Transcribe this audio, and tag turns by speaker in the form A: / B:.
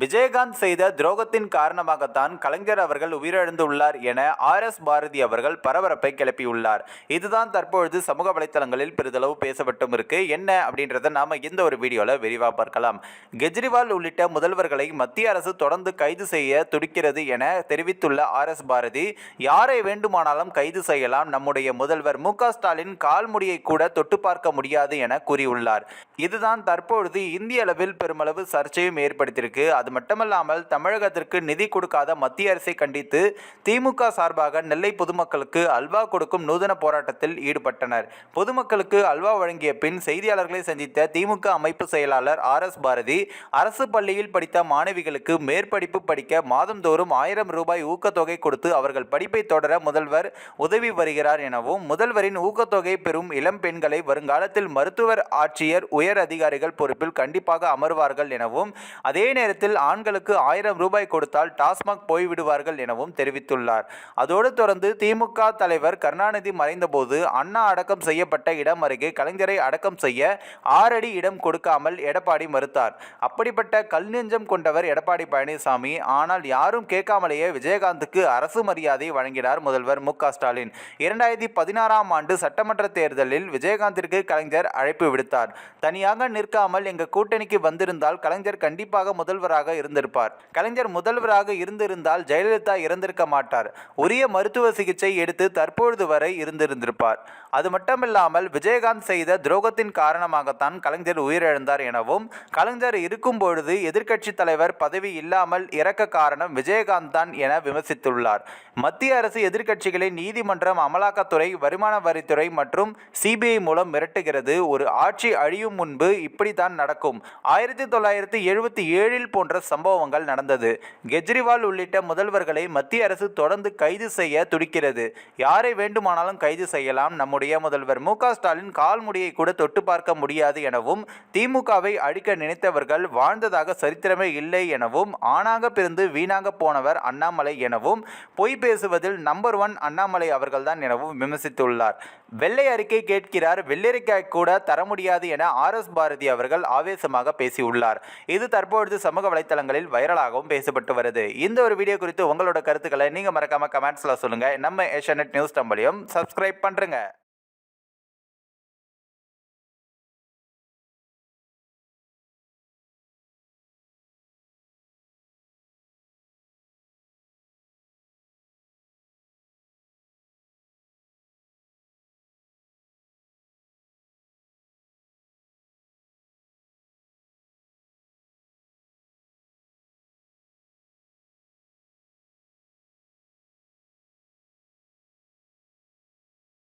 A: விஜயகாந்த் செய்த துரோகத்தின் காரணமாகத்தான் கலைஞர் அவர்கள் உயிரிழந்துள்ளார் என ஆர் எஸ் பாரதி அவர்கள் பரபரப்பை கிளப்பியுள்ளார். இதுதான் தற்பொழுது சமூக வலைத்தளங்களில் பெரிதளவு பேசப்பட்டும் இருக்கு. என்ன அப்படின்றத நாம இந்த ஒரு வீடியோல விரிவா பார்க்கலாம். கெஜ்ரிவால் உள்ளிட்ட முதல்வர்களை மத்திய அரசு தொடர்ந்து கைது செய்ய துடிக்கிறது என தெரிவித்துள்ள ஆர் எஸ் பாரதி யாரை வேண்டுமானாலும் கைது செய்யலாம். நம்முடைய முதல்வர் மு க ஸ்டாலின் கால்முடியை கூட தொட்டு பார்க்க முடியாது என கூறியுள்ளார். இதுதான் தற்பொழுது இந்திய அளவில் பெருமளவு சர்ச்சையும் ஏற்படுத்தியிருக்கு. அது மட்டுமல்லாமல் தமிழகத்திற்கு நிதி கொடுக்காத மத்திய அரசை கண்டித்து திமுக சார்பாக நெல்லை பொதுமக்களுக்கு அல்வா கொடுக்கும் நூதன போராட்டத்தில் ஈடுபட்டனர். பொதுமக்களுக்கு அல்வா வழங்கிய பின் செய்தியாளர்களை சந்தித்த திமுக அமைப்பு செயலாளர் ஆர் எஸ் பாரதி அரசு பள்ளியில் படித்த மாணவிகளுக்கு மேற்படிப்பு படிக்க மாதந்தோறும் ஆயிரம் ரூபாய் ஊக்கத்தொகை கொடுத்து அவர்கள் படிப்பை தொடர முதல்வர் உதவி வருகிறார் எனவும் முதல்வரின் ஊக்கத்தொகை பெறும் இளம் பெண்களை வருங்காலத்தில் மருத்துவர் ஆட்சியர் உயர் அதிகாரிகள் பொறுப்பில் கண்டிப்பாக அமர்வார்கள் எனவும் அதே நேரத்தில் ஆண்களுக்கு ஆயிரம் ரூபாய் கொடுத்தால் டாஸ்மாக் போய்விடுவார்கள் எனவும் தெரிவித்துள்ளார். அதோடு தொடர்ந்து திமுக தலைவர் கருணாநிதி மறைந்தபோது அண்ணா அடக்கம் செய்யப்பட்ட இடம் அருகே கலைஞரை அடக்கம் செய்ய ஆறடி இடம் கொடுக்காமல் எடப்பாடி மறுத்தார். அப்படிப்பட்ட கல் நெஞ்சம் கொண்டவர் எடப்பாடி பழனிசாமி ஆனால் யாரும் கேட்காமலேயே விஜயகாந்துக்கு அரசு மரியாதை வழங்கினார் முதல்வர் மு ஸ்டாலின். இரண்டாயிரத்தி பதினாறாம் ஆண்டு சட்டமன்ற தேர்தலில் விஜயகாந்திற்கு கலைஞர் அழைப்பு விடுத்தார். தனியாக நிற்காமல் எங்க கூட்டணிக்கு வந்திருந்தால் கலைஞர் கண்டிப்பாக முதல்வராக இருந்திருப்பார். கலைஞர் முதல்வராக இருந்திருந்தால் ஜெயலலிதா இறந்திருக்க மாட்டார். உரிய மருத்துவ சிகிச்சை எடுத்து தற்பொழுது வரை இருந்திருந்திருப்பார். அது மட்டுமில்லாமல் விஜயகாந்த் செய்த துரோகத்தின் காரணமாகத்தான் கலைஞர் உயிரிழந்தார் எனவும் கலைஞர் இருக்கும் பொழுது எதிர்க்கட்சி தலைவர் பதவி இல்லாமல் இறக்க காரணம் விஜயகாந்த் தான் என விமர்சித்துள்ளார். மத்திய அரசு எதிர்க்கட்சிகளை நீதிமன்றம் அமலாக்கத்துறை வருமான வரித்துறை மற்றும் சிபிஐ மூலம் மிரட்டுகிறது. ஒரு ஆட்சி அழியும் முன்பு இப்படித்தான் நடக்கும். ஆயிரத்தி தொள்ளாயிரத்தி எழுபத்தி ஏழில் போன்ற சம்பவங்கள் நடந்தது. கெஜ்ரிவால் உள்ளிட்ட முதல்வர்களை மத்திய அரசு தொடர்ந்து கைது செய்ய துடிக்கிறது. யாரை வேண்டுமானாலும் கைது செய்யலாம். நம்முடைய முதல்வர் மு க ஸ்டாலின் கால்முடியை கூட தொட்டு பார்க்க முடியாது எனவும் திமுகவை அழிக்க நினைத்தவர்கள் வாழ்ந்ததாக சரித்திரமே இல்லை எனவும் ஆணாக பிறந்து வீணாக போனவர் அண்ணாமலை எனவும் பொய் பேசுவதில் நம்பர் ஒன் அண்ணாமலை அவர்கள்தான் எனவும் விமர்சித்துள்ளார். வெள்ளை அறிக்கை கேட்கிறார். வெள்ளரிக்காய் கூட தர முடியாது என ஆர் எஸ் பாரதி அவர்கள் ஆவேசமாக பேசியுள்ளார். இது தற்பொழுது சமூக வலைத்தளங்களில் வைரலாகவும் பேசப்பட்டு வருது. இந்த ஒரு வீடியோ குறித்து உங்களோட கருத்துக்களை நீங்க மறக்காம கமெண்ட்ஸ்ல சொல்லுங்க. நம்ம ஏஷியா நியூஸ் டம்பளையும் சப்ஸ்கிரைப் பண்ணுறங்க